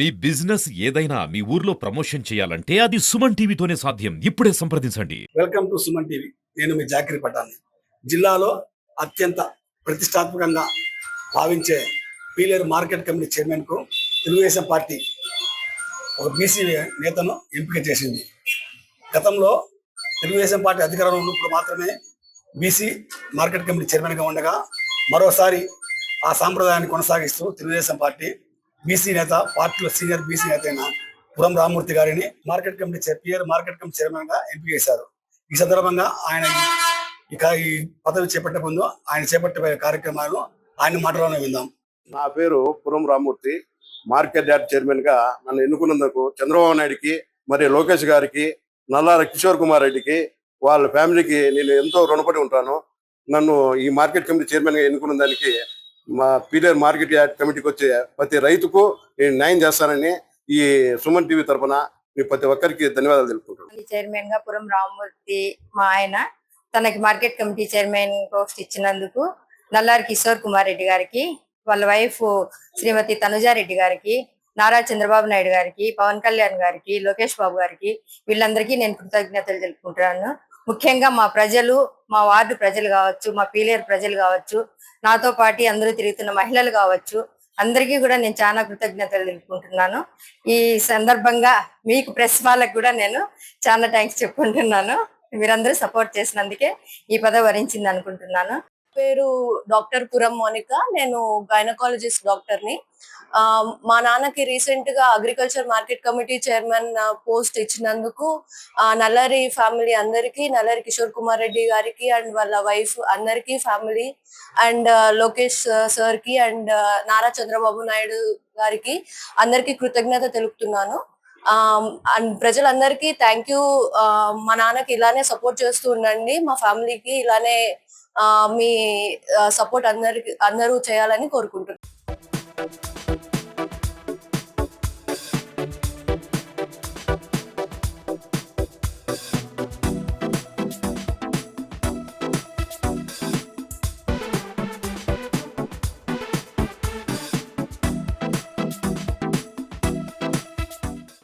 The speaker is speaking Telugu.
మీ బిజినెస్ ఏదైనా మీ ఊర్లో ప్రమోషన్ చేయాలంటే అది సుమన్ టీవీతోనే సాధ్యం. ఇప్పుడే సంప్రదించండి. Welcome to Suman TV. నేను మీ జాకిరి పటాన్ని జిల్లాలో అత్యంత ప్రతిష్టాత్మకంగా భావించే పీలేరు మార్కెట్ కమిటీ చైర్మన్కు తెలుగుదేశం పార్టీ ఒక బీసీ నేతను ఎంపిక చేసింది. గతంలో తెలుగుదేశం పార్టీ అధికారంలో ఉన్నప్పుడు మాత్రమే బీసీ మార్కెట్ కమిటీ చైర్మన్గా ఉండగా మరోసారి ఆ సాంప్రదాయాన్ని కొనసాగిస్తూ తెలుగుదేశం పార్టీ బీసీ నేత పార్టీలో సీనియర్ బీసీ నేత అయిన పురం రామమూర్తి గారిని market committee PR market committee చైర్మన్గా ఎంపిక చేశారు. ఈ సందర్భంగా ఆయన ఇక ఈ పదవి చేపట్టే ముందు ఆయన చేపట్టే కార్యక్రమాలను ఆయన మాటలోనే విందాం. నా పేరు పురం రామూర్తి మార్కెట్ యార్డ్ చైర్మన్గా నన్ను ఎన్నుకున్నందుకు చంద్రబాబు నాయుడికి మరియు లోకేష్ గారికి నల్లార కిషోర్ కుమార్ రెడ్డికి వాళ్ళ ఫ్యామిలీకి నేను ఎంతో రుణపడి ఉంటాను. నన్ను ఈ మార్కెట్ కమిటీ చైర్మన్గా ఎన్నుకున్న దానికి మా పీరియర్ మార్కెట్ యార్డ్ కమిటీకి వచ్చే ప్రతి రైతుకు నేను న్యాయం చేస్తానని ఈ సుమన్ టీవీ తరఫున ప్రతి ఒక్కరికి ధన్యవాదాలు తెలుపుకుంటున్నాను. చైర్మన్గా పురం రామమూర్తి మా ఆయన తనకి మార్కెట్ కమిటీ చైర్మన్ పోస్ట్ ఇచ్చినందుకు నల్లారి కిషోర్ కుమార్ రెడ్డి గారికి వాళ్ళ వైఫ్ శ్రీమతి తనుజారెడ్డి గారికి నారా చంద్రబాబు నాయుడు గారికి పవన్ కళ్యాణ్ గారికి లోకేష్ బాబు గారికి వీళ్ళందరికీ నేను కృతజ్ఞతలు తెలుపుకుంటున్నాను. ముఖ్యంగా మా ప్రజలు మా వార్డు ప్రజలు కావచ్చు మా పీలేరు ప్రజలు కావచ్చు నాతో పాటు అందరూ తిరుగుతున్న మహిళలు కావచ్చు అందరికీ కూడా నేను చాలా కృతజ్ఞతలు తెలుపుకుంటున్నాను. ఈ సందర్భంగా మీకు ప్రెస్ వాళ్ళకు కూడా నేను చాలా థ్యాంక్స్ చెప్పుకుంటున్నాను. మీరందరూ సపోర్ట్ చేసినందుకే ఈ పదవి వరించింది అనుకుంటున్నాను. పేరు డాక్టర్ పురం మోనిక. నేను గైనకాలజిస్ట్ డాక్టర్ని. మా నాన్నకి రీసెంట్గా agriculture market committee chairman post ఇచ్చినందుకు నల్లరి ఫ్యామిలీ అందరికి నల్లరి కిషోర్ కుమార్ రెడ్డి గారికి అండ్ వాళ్ళ వైఫ్ అందరికి ఫ్యామిలీ అండ్ లోకేష్ సార్కి అండ్ నారా చంద్రబాబు నాయుడు గారికి అందరికి కృతజ్ఞత తెలుపుతున్నాను. Um, అండ్ ప్రజలందరికీ థ్యాంక్ యూ um, మా నాన్నకి ఇలానే సపోర్ట్ చేస్తూ ఉండండి. మా ఫ్యామిలీకి ఇలానే ఆ, మీ uh, సపోర్ట్ అందరికి అందరూ చేయాలని కోరుకుంటున్నాను